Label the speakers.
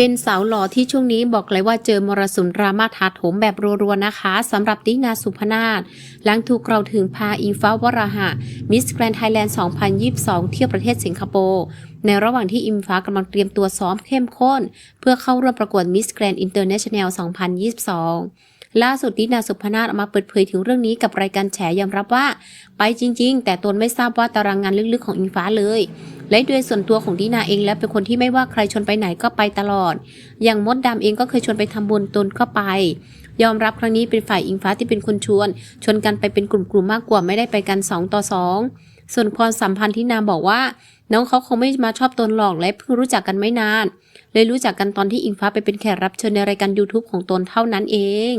Speaker 1: เป็นสาวหล่อที่ช่วงนี้บอกเลยว่าเจอมรสุมรามาถาโถมแบบรัวๆนะคะสำหรับตินาสุพนาศหลังถูกเราถึงพาอิงฟ้าวราหะมิสแกรนด์ไทยแลนด์ 2022 เที่ยวประเทศสิงคโปร์ในระหว่างที่อิมฟ้ากำลังเตรียมตัวซ้อมเข้มข้น เพื่อเข้าร่วมประกวดมิสแกรนด์อินเตอร์เนชั่นแนล 2022 ล่าสุดตินาสุพนาศออกมาเปิดเผยถึงเรื่องนี้กับรายการแฉยอมรับว่า ไปจริง ๆ แต่ตนไม่ทราบว่าตารางงานลึกๆของอิงฟ้าเลย และโดยส่วนตัวของดีนาเองแล้วเป็นคนที่ไม่ว่าใครชวนไปไหนก็ไปตลอด อย่างมดดำเองก็เคยชวนไปทำบุญตนก็ไป ยอมรับครั้งนี้เป็นฝ่ายอิงฟ้าที่เป็นคนชวน ชวนกันไปเป็นกลุ่มๆมากกว่าไม่ได้ไปกัน2ต่อ2ส่วนความสัมพันธ์ที่นาบอกว่า น้องเขาคงไม่มาชอบตนหรอกและเพิ่งรู้จักกันไม่นานเลยรู้จักกันตอนที่อิงฟ้าไปเป็นแขกรับเชิญในรายการ YouTube ของตนเท่านั้นเอง